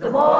the more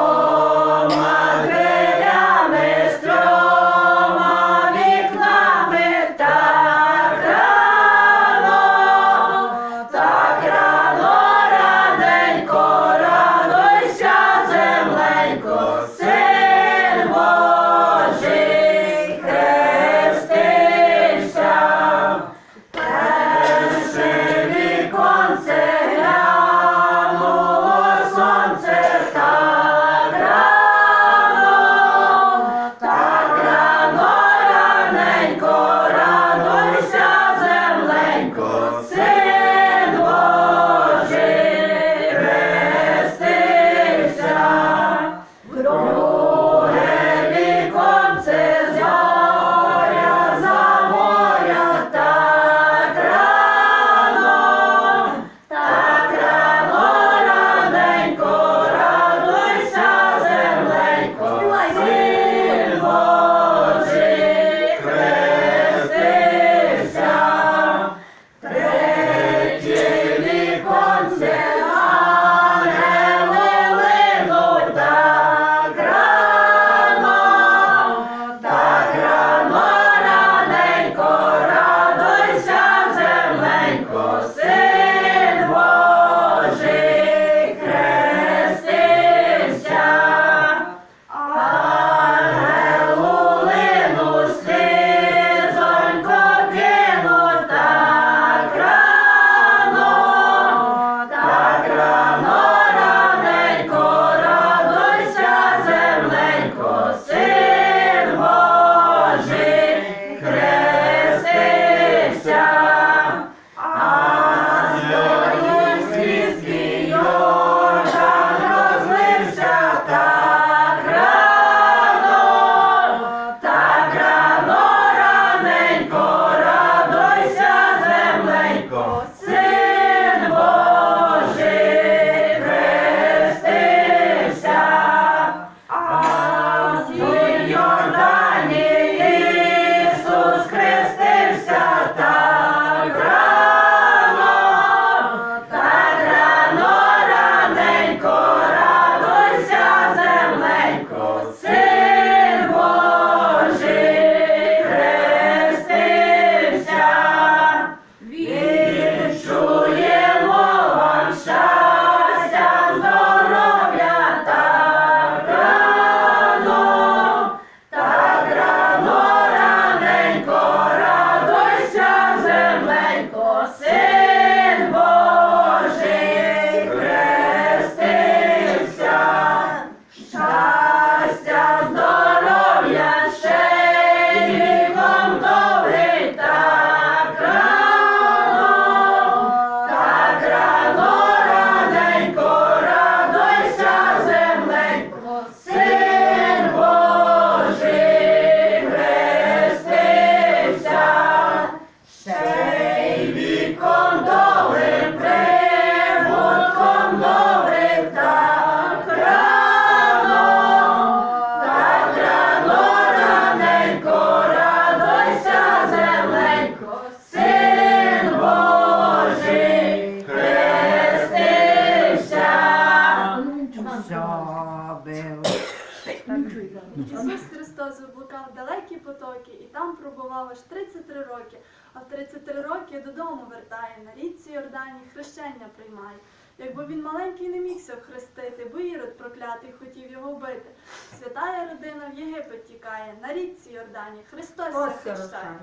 пересікав далекі потоки, і там пробував аж 33 роки. А в 33 роки додому вертає, на річці Йордані хрещення приймає. Якби він маленький не мігся хрестити, бо Ірод проклятий хотів його вбити. Святая родина в Єгипет тікає, на річці Йордані Христос захищає.